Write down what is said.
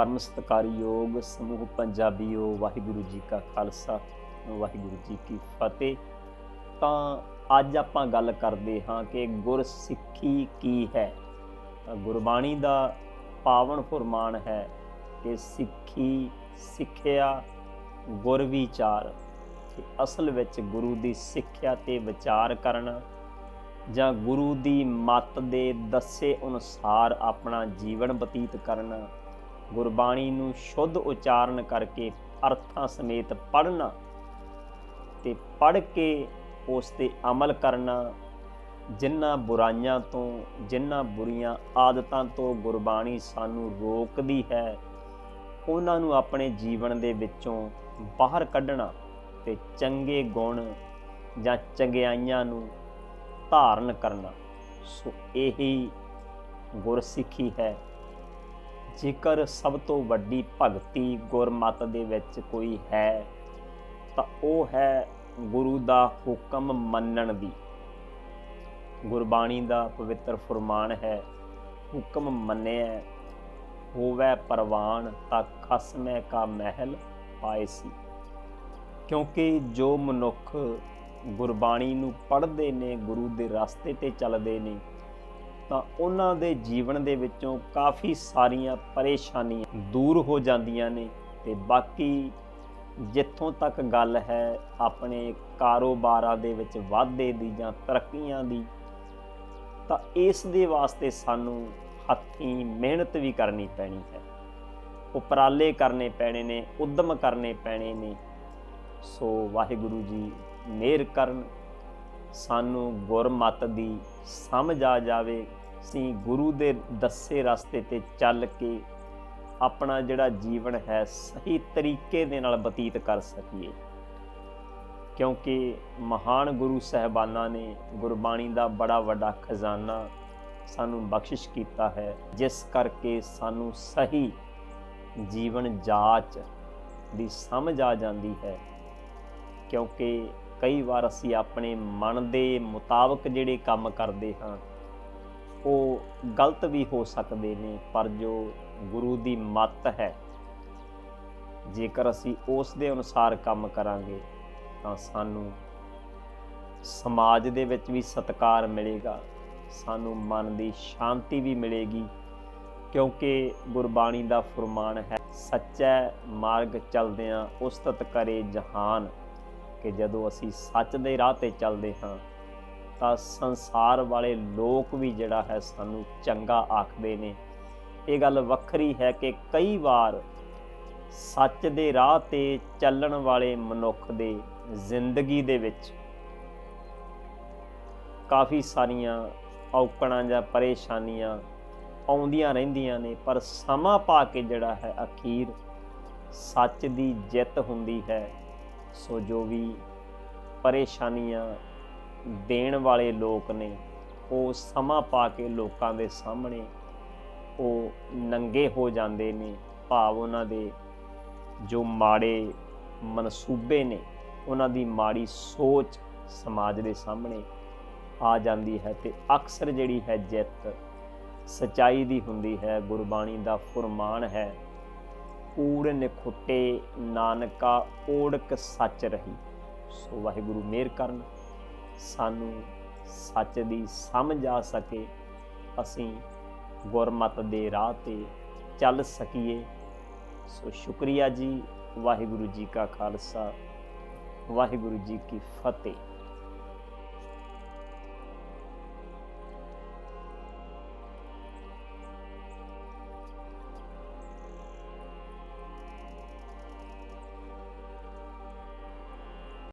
ਪਰਮ ਸਤਿਕਾਰਯੋਗ ਸਮੂਹ ਪੰਜਾਬੀਓ ਵਾਹਿਗੁਰੂ ਜੀ ਕਾ ਖਾਲਸਾ ਵਾਹਿਗੁਰੂ ਜੀ ਕੀ ਫਤਿਹ। ਤਾਂ ਅੱਜ ਆਪਾਂ ਗੱਲ ਕਰਦੇ ਹਾਂ ਕਿ ਗੁਰਸਿੱਖੀ ਕੀ ਹੈ? ਤਾਂ ਗੁਰਬਾਣੀ ਦਾ ਪਾਵਨ ਫੁਰਮਾਨ ਹੈ ਕਿ ਸਿੱਖੀ, ਸਿੱਖਿਆ ਗੁਰ ਵਿਚਾਰ ਅਸਲ ਵਿੱਚ ਗੁਰੂ ਦੀ ਸਿੱਖਿਆ ਤੇ ਵਿਚਾਰ ਕਰਨਾ ਜਾਂ ਗੁਰੂ ਦੀ ਮੱਤ ਦੇ ਦੱਸੇ ਅਨੁਸਾਰ ਆਪਣਾ ਜੀਵਨ ਬਤੀਤ ਕਰਨਾ ਗੁਰਬਾਣੀ ਨੂੰ ਸ਼ੁੱਧ ਉਚਾਰਨ ਕਰਕੇ ਅਰਥਾਂ ਸਮੇਤ ਪੜ੍ਹਨਾ ਤੇ ਪੜ੍ਹ ਕੇ ਉਸ ਤੇ ਅਮਲ ਕਰਨਾ ਜਿਨ੍ਹਾਂ ਬੁਰਾਈਆਂ ਤੋਂ ਜਿਨ੍ਹਾਂ ਬੁਰੀਆਂ ਆਦਤਾਂ ਤੋਂ ਗੁਰਬਾਣੀ ਸਾਨੂੰ ਰੋਕਦੀ ਹੈ, ਉਹਨਾਂ ਨੂੰ ਆਪਣੇ ਜੀਵਨ ਦੇ ਵਿੱਚੋਂ ਬਾਹਰ ਕੱਢਣਾ ਤੇ ਚੰਗੇ ਗੁਣ ਜਾਂ ਚੰਗਿਆਈਆਂ ਨੂੰ ਧਾਰਨ ਕਰਨਾ। ਸੋ ਇਹੀ ਗੁਰਸਿੱਖੀ ਹੈ। ਜੇਕਰ ਸਭ ਤੋਂ ਵੱਡੀ ਭਗਤੀ ਗੁਰਮਤ ਦੇ ਵਿੱਚ ਕੋਈ ਹੈ, ਤਾਂ ਉਹ ਹੈ ਗੁਰੂ ਦਾ ਹੁਕਮ ਮੰਨਣ ਦੀ। ਗੁਰਬਾਣੀ ਦਾ ਪਵਿੱਤਰ ਫਰਮਾਨ ਹੈ, ਹੁਕਮ ਮੰਨਿਆ ਹੋਵੇ ਪਰਵਾਨ ਤਾਂ ਖਸਮੈ ਕਾ ਮਹਿਲ ਪਾਏ ਸੀ। ਕਿਉਂਕਿ ਜੋ ਮਨੁੱਖ ਗੁਰਬਾਣੀ ਨੂੰ ਪੜ੍ਹਦੇ ਨੇ, ਗੁਰੂ ਦੇ ਰਸਤੇ ਤੇ ਚੱਲਦੇ ਨੇ ਤਾਂ ਉਹਨਾਂ ਦੇ ਜੀਵਨ ਦੇ ਵਿੱਚੋਂ ਕਾਫੀ ਸਾਰੀਆਂ ਪਰੇਸ਼ਾਨੀਆਂ ਦੂਰ ਹੋ ਜਾਂਦੀਆਂ ਨੇ ਤੇ ਬਾਕੀ ਜਿੱਥੋਂ ਤੱਕ ਗੱਲ ਹੈ ਆਪਣੇ ਕਾਰੋਬਾਰਾਂ ਦੇ ਵਿੱਚ ਵਾਧੇ ਦੀ ਜਾਂ ਤਰੱਕੀਆਂ ਦੀ, ਤਾਂ ਇਸ ਦੇ ਵਾਸਤੇ ਸਾਨੂੰ ਹੱਥੀਂ ਮਿਹਨਤ ਵੀ ਕਰਨੀ ਪੈਣੀ ਹੈ। ਉਪਰਾਲੇ ਕਰਨੇ ਪੈਣੇ ਨੇ, ਉਦਮ ਕਰਨੇ ਪੈਣੇ ਨੇ। ਸੋ ਵਾਹਿਗੁਰੂ ਜੀ ਮਿਹਰ ਕਰਨ, ਸਾਨੂੰ ਗੁਰਮਤ ਦੀ ਸਮਝ ਆ ਜਾਵੇ। ਅਸੀਂ ਗੁਰੂ ਦੇ ਦੱਸੇ ਰਸਤੇ ਤੇ ਚੱਲ ਕੇ ਆਪਣਾ ਜਿਹੜਾ ਜੀਵਨ ਹੈ ਸਹੀ ਤਰੀਕੇ ਦੇ ਨਾਲ ਬਤੀਤ ਕਰ ਸਕੀਏ। ਕਿਉਂਕਿ ਮਹਾਨ ਗੁਰੂ ਸਹਿਬਾਨਾਂ ਨੇ ਗੁਰਬਾਣੀ ਦਾ ਬੜਾ ਵੱਡਾ ਖਜ਼ਾਨਾ ਸਾਨੂੰ ਬਖਸ਼ਿਸ਼ ਕੀਤਾ ਹੈ, ਜਿਸ ਕਰਕੇ ਸਾਨੂੰ ਸਹੀ ਜੀਵਨ ਜਾਚ ਦੀ ਸਮਝ ਆ ਜਾਂਦੀ ਹੈ। ਕਿਉਂਕਿ ਕਈ ਵਾਰ ਅਸੀਂ ਆਪਣੇ ਮਨ ਦੇ ਮੁਤਾਬਕ ਜਿਹੜੇ ਕੰਮ ਕਰਦੇ ਹਾਂ ਉਹ ਗਲਤ ਵੀ ਹੋ ਸਕਦੇ ਨੇ, ਪਰ ਜੋ ਗੁਰੂ ਦੀ ਮੱਤ ਹੈ, ਜੇਕਰ ਅਸੀਂ ਉਸ ਦੇ ਅਨੁਸਾਰ ਕੰਮ ਕਰਾਂਗੇ, ਤਾਂ ਸਾਨੂੰ ਸਮਾਜ ਦੇ ਵਿੱਚ ਵੀ ਸਤਿਕਾਰ ਮਿਲੇਗਾ, ਸਾਨੂੰ ਮਨ ਦੀ ਸ਼ਾਂਤੀ ਵੀ ਮਿਲੇਗੀ, ਕਿਉਂਕਿ ਗੁਰਬਾਣੀ ਦਾ ਫਰਮਾਨ ਹੈ, ਸੱਚਾ ਮਾਰਗ ਚੱਲਦਿਆਂ ਉਸਤਤ ਕਰੇ ਜਹਾਨ, ਕਿ ਜਦੋਂ ਅਸੀਂ ਸੱਚ ਦੇ ਰਾਹ ਤੇ ਚੱਲਦੇ ਹਾਂ ਤਾਂ ਸੰਸਾਰ ਵਾਲੇ ਲੋਕ ਵੀ ਜਿਹੜਾ ਹੈ ਸਾਨੂੰ ਚੰਗਾ ਆਖਦੇ ਨੇ। ਇਹ ਗੱਲ ਵੱਖਰੀ ਹੈ ਕਿ ਕਈ ਵਾਰ ਸੱਚ ਦੇ ਰਾਹ ਤੇ ਚੱਲਣ ਵਾਲੇ ਮਨੁੱਖ ਦੇ ਜ਼ਿੰਦਗੀ ਦੇ ਵਿੱਚ ਕਾਫੀ ਸਾਰੀਆਂ ਔਕੜਾਂ ਜਾਂ ਪਰੇਸ਼ਾਨੀਆਂ ਆਉਂਦੀਆਂ ਰਹਿੰਦੀਆਂ ਨੇ, ਪਰ ਸਮਾਂ ਪਾ ਕੇ ਜਿਹੜਾ ਹੈ ਅਖੀਰ ਸੱਚ ਦੀ ਜਿੱਤ ਹੁੰਦੀ ਹੈ। ਸੋ ਜੋ ਵੀ ਪਰੇਸ਼ਾਨੀਆਂ ਦੇਣ ਵਾਲੇ ਲੋਕ ਨੇ, ਉਹ ਸਮਾਂ ਪਾ ਕੇ ਲੋਕਾਂ ਦੇ ਸਾਹਮਣੇ ਉਹ ਨੰਗੇ ਹੋ ਜਾਂਦੇ ਨੇ, ਭਾਵ ਉਹਨਾਂ ਦੇ ਜੋ ਮਾੜੇ ਮਨਸੂਬੇ ਨੇ, ਉਹਨਾਂ ਦੀ ਮਾੜੀ ਸੋਚ ਸਮਾਜ ਦੇ ਸਾਹਮਣੇ ਆ ਜਾਂਦੀ ਹੈ ਤੇ ਅਕਸਰ ਜਿਹੜੀ ਹੈ ਜਿੱਤ ਸਚਾਈ ਦੀ ਹੁੰਦੀ ਹੈ, ਗੁਰਬਾਣੀ ਦਾ ਫਰਮਾਨ ਹੈ, ਊੜ ਨਿਖੁੱਟੇ ਨਾਨਕਾ ਓੜਕ ਸੱਚ ਰਹੀ। ਸੋ ਵਾਹਿਗੁਰੂ ਮਿਹਰ ਕਰਨ। ਸਾਨੂੰ ਸੱਚ ਦੀ ਸਮਝ ਆ ਸਕੇ, ਅਸੀਂ ਗੁਰਮਤ ਦੇ ਰਾਹ ਤੇ ਚੱਲ ਸਕੀਏ। ਸੋ ਸ਼ੁਕਰੀਆ ਜੀ, ਵਾਹਿਗੁਰੂ ਜੀ ਕਾ ਖਾਲਸਾ, ਵਾਹਿਗੁਰੂ ਜੀ ਕੀ ਫਤਿਹ।